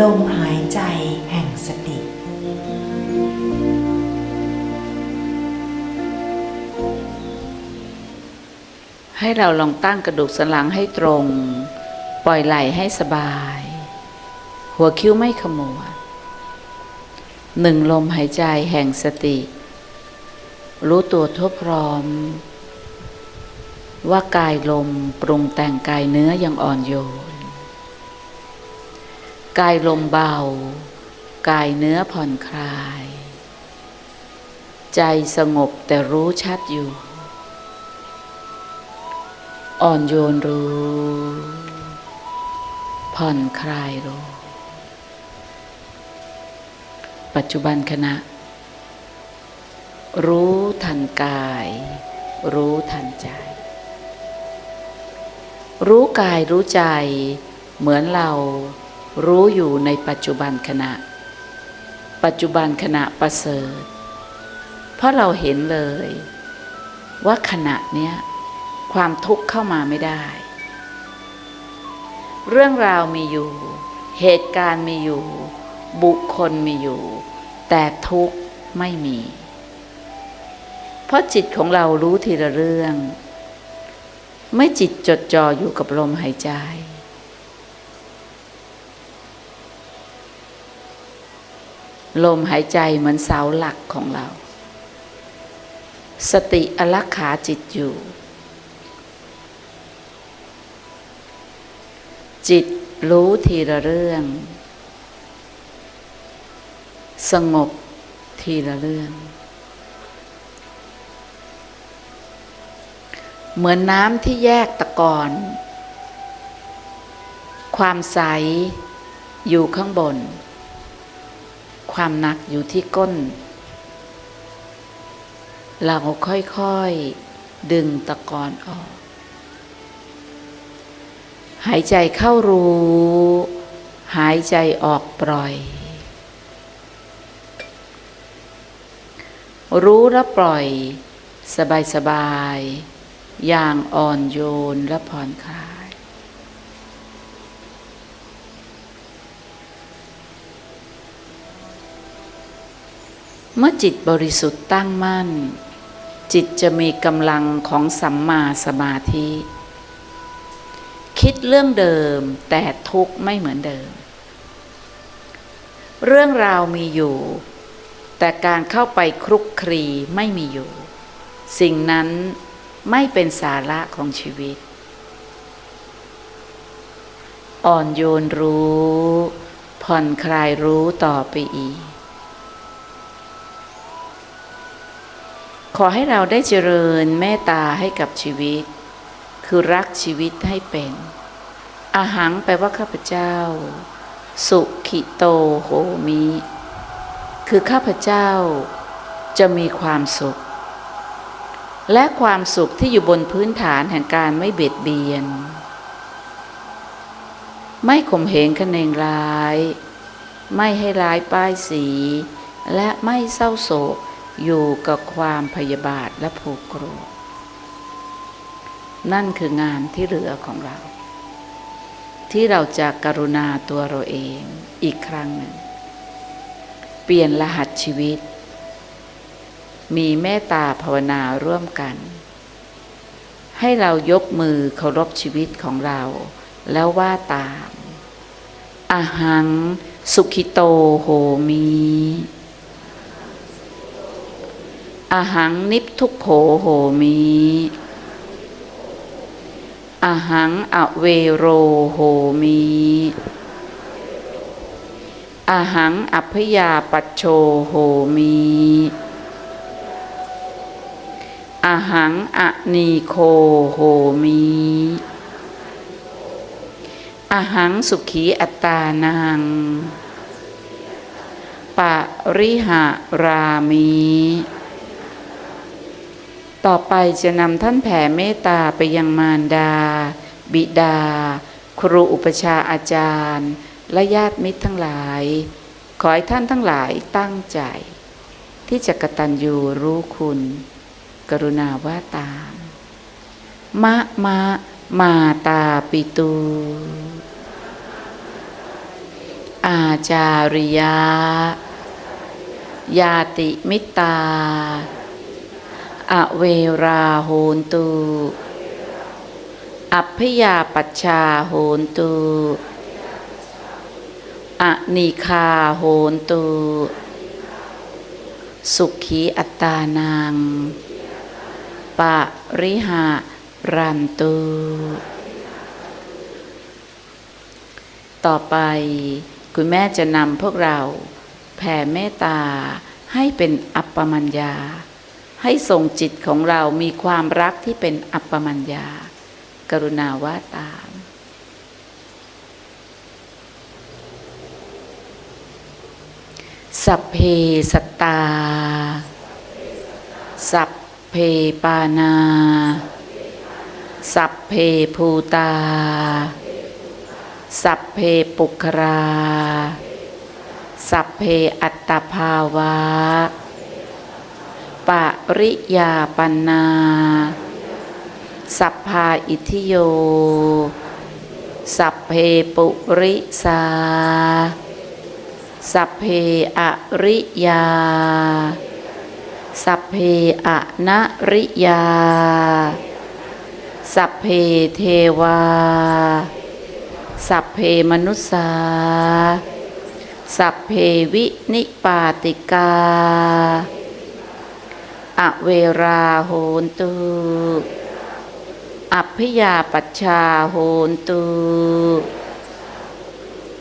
ลมหายใจแห่งสติ ให้เราลองตั้งกระดูกสันหลังให้ตรง ปล่อยไหล่ให้สบาย หัวคิ้วไม่ขมวดหนึ่งลมหายใจแห่งสติ รู้ตัวทั่วพร้อม ว่ากายลมปรุงแต่งกายเนื้ออย่างอ่อนโยน กายลมเบา กายเนื้อผ่อนคลาย ใจสงบแต่รู้ชัดอยู่ อ่อนโยนรู้ ผ่อนคลายรู้ ปัจจุบันขณะ รู้ทันกาย รู้ทันใจ รู้กายรู้ใจ เหมือนเรา รู้อยู่ในปัจจุบันขณะ ปัจจุบันขณะประเสริฐ เพราะเราเห็นเลย ว่าขณะเนี้ยความทุกข์เข้ามาไม่ได้ เรื่องราวมีอยู่ เหตุการณ์มีอยู่ บุคคลมีอยู่ แต่ทุกข์ไม่มี เพราะจิตของเรารู้ทีละเรื่อง ไม่จิตจดจ่ออยู่กับลมหายใจ ลมหายใจเหมือนเสาหลักของเรา สติอลักขาจิตอยู่ จิตรู้ทีละเรื่อง สงบทีละเรื่อง เหมือนน้ำที่แยกตะกอน ความใสอยู่ข้างบน ความหนักอยู่ที่ก้น เราค่อยๆ ดึงตะกอนออก หายใจเข้ารู้ หายใจออกปล่อย รู้และปล่อย สบายสบายๆอย่างอ่อนโยนและผ่อนคลาย เมื่อจิตบริสุทธิ์ตั้งมั่น จิตจะมีกำลังของสัมมาสมาธิ คิดเรื่องเดิมแต่ทุกข์ไม่เหมือนเดิม เรื่องราวมีอยู่ แต่การเข้าไปครุกคลีไม่มีอยู่ สิ่งนั้นไม่เป็นสาระของชีวิต อ่อนโยนรู้ ผ่อนคลายรู้ต่อไปอีก ขอให้เราได้เจริญเมตตาให้กับชีวิต คือรักชีวิตให้เป็น อาหังแปลว่าข้าพเจ้า สุขิโตโหมิ คือข้าพเจ้าจะมีความสุข และความสุขที่อยู่บนพื้นฐานแห่งการไม่เบียดเบียน ไม่ข่มเหงคะเนงร้าย ไม่ให้ร้ายป้ายสี และไม่เศร้าโศก อยู่กับความพยาบาทและผูกโกรธ นั่นคืองานที่เหลือของเรา ที่เราจะกรุณาตัวเราเองอีกครั้งหนึ่ง เปลี่ยนรหัสชีวิต มีเมตตาภาวนาร่วมกัน ให้เรายกมือเคารพชีวิตของเรา แล้วว่าตามอาหังสุขิโตโหมี อาหังนิพทุกโขโหมีอาหังอเวโรโหมีอาหังอัพยาปัจโชโหมีอาหังอนีโคโหมีอาหังสุขีอัตานังปะริหารามี ต่อไปจะนำท่านแผ่เมตตาไปยังมารดา บิดา ครูอุปชาอาจารย์ และญาติมิตรทั้งหลาย ขอให้ท่านทั้งหลายตั้งใจ ที่จะกตัญญูรู้คุณ กรุณาว่าตาม มะมะมาตาปิตู อาจาริยะยาติมิตา อเวราโหนตุอัพยาปัชชาโหนตุอนิคาโหนตุ สุขีอัตานัง ปะริหารันตุ ต่อไปคุณแม่จะนำพวกเราแผ่เมตตาให้เป็นอัปปมัญญา ให้ส่งจิตของเรามีความรักที่เป็นอัปปมัญญา กรุณาว่าตามสัพเพสตตา สัพเพปานา สัพเพภูตา สัพเพปุครา สัพเพอัตตภาวะ ปริยาปันนา สัพพาอิทิโย สัพเพปุริสา สัพเพอริยา สัพเพอนริยา สัพเพเทวา สัพเพมนุสสาสัพเพวินิปาติกา อเวราโหนตุอัพยาปัชชาโหนตุ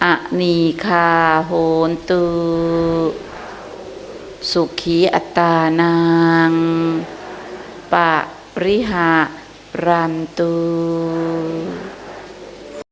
อนีคาโหนตุสุขีอัตานังปะปริหารันตุ